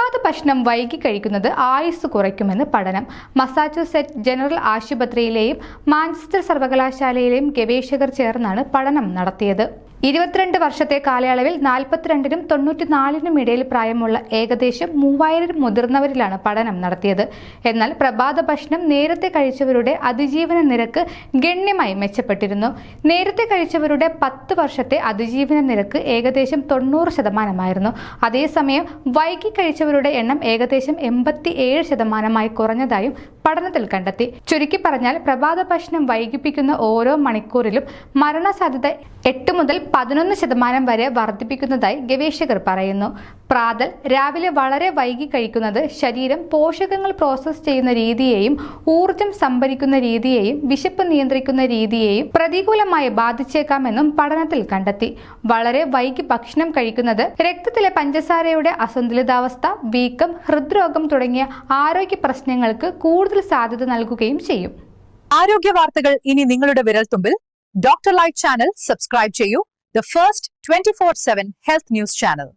പ്രഭാത ഭക്ഷണം വൈകി കഴിക്കുന്നത് ആയുസ് കുറയ്ക്കുമെന്ന് പഠനം. മസാച്യുസെറ്റ് ജനറൽ ആശുപത്രിയിലെയും മാഞ്ചസ്റ്റർ സർവകലാശാലയിലെയും ഗവേഷകർ ചേർന്നാണ് പഠനം നടത്തിയത്. ഇരുപത്തിരണ്ട് വർഷത്തെ കാലയളവിൽ നാൽപ്പത്തിരണ്ടിനും തൊണ്ണൂറ്റിനാലിനും ഇടയിൽ പ്രായമുള്ള ഏകദേശം മൂവായിരം മുതിർന്നവരിലാണ് പഠനം നടത്തിയത്. എന്നാൽ പ്രഭാത ഭക്ഷണം നേരത്തെ കഴിച്ചവരുടെ അതിജീവന നിരക്ക് ഗണ്യമായി മെച്ചപ്പെട്ടിരുന്നു. നേരത്തെ കഴിച്ചവരുടെ പത്ത് വർഷത്തെ അതിജീവന നിരക്ക് ഏകദേശം തൊണ്ണൂറ് ശതമാനമായിരുന്നു. അതേസമയം വൈകി കഴിച്ചവരുടെ എണ്ണം ഏകദേശം എൺപത്തി ഏഴ് ശതമാനമായി കുറഞ്ഞതായും പഠനത്തിൽ കണ്ടെത്തി. ചുരുക്കി പറഞ്ഞാൽ പ്രഭാത ഭക്ഷണം വൈകിപ്പിക്കുന്ന ഓരോ മണിക്കൂറിലും മരണസാധ്യത എട്ട് മുതൽ പതിനൊന്ന് ശതമാനം വരെ വർദ്ധിപ്പിക്കുന്നതായി ഗവേഷകർ പറയുന്നു. പ്രാതൽ രാവിലെ വളരെ വൈകി കഴിക്കുന്നത് ശരീരം പോഷകങ്ങൾ പ്രോസസ്സ് ചെയ്യുന്ന രീതിയെയും ഊർജം സംഭരിക്കുന്ന രീതിയെയും വിശപ്പ് നിയന്ത്രിക്കുന്ന രീതിയെയും പ്രതികൂലമായി ബാധിച്ചേക്കാമെന്നും പഠനത്തിൽ കണ്ടെത്തി. വളരെ വൈകി ഭക്ഷണം കഴിക്കുന്നത് രക്തത്തിലെ പഞ്ചസാരയുടെ അസന്തുലിതാവസ്ഥ വീക്കം ഹൃദ്രോഗം തുടങ്ങിയ ആരോഗ്യ പ്രശ്നങ്ങൾക്ക് കൂടുതൽ സാധ്യത നൽകുകയും ചെയ്യും. ആരോഗ്യ വാർത്തകൾ ഇനി നിങ്ങളുടെ വിരൽത്തുമ്പിൽ. ഡോക്ടർ ലൈഫ് ചാനൽ സബ്സ്ക്രൈബ് ചെയ്യൂ. the first 24 7 health news channel.